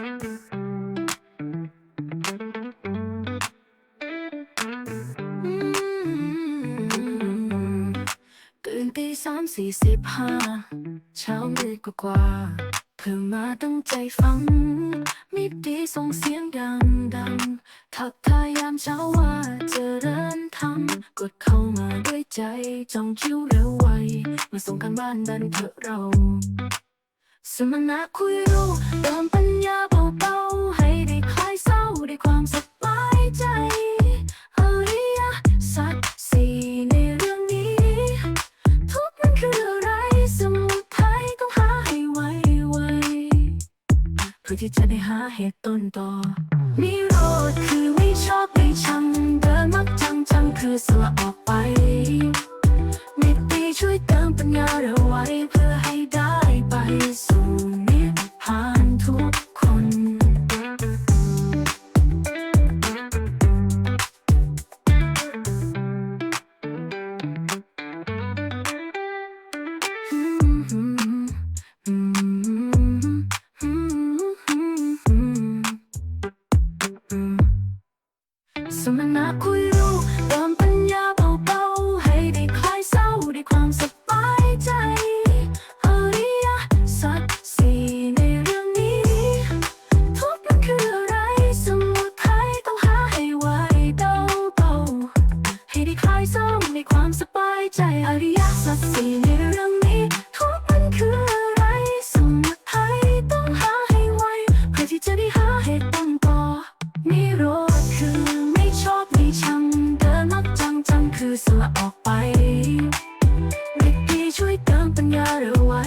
ตื่นตีสามสี่สิบห้าเช้ามืดกว่ากว่าเพื่อมาตั้งใจฟัง มิตรดีส่งเสียงดังดังทักทายยามเช้าว่าจะเดินทำกดเข้ามาด้วยใจจองคิวเร็วไว มาส่งกันบ้านดันเถอะเรา สมณะคุยรู้ พื่อที่จะได้หาเหตุต้นต่อมิโรดคือไม่ชอบไม่ชังเดินมักจังจัง สมนาคุยรู้เติมปัญญาเบาๆ ให้ได้คลายเศร้าด้วยความสบายใจอริยสัจสี่ในเรื่องนี้ ทุกข์มันคืออะไร สมุทัยต้องหาให้ไวเบาๆให้ได้คลายเศร้าในความสบายใจอริยสัจสี่ในเรื่อง สละออกไปริกกี้ช่วยเติมปัญญาเราไว้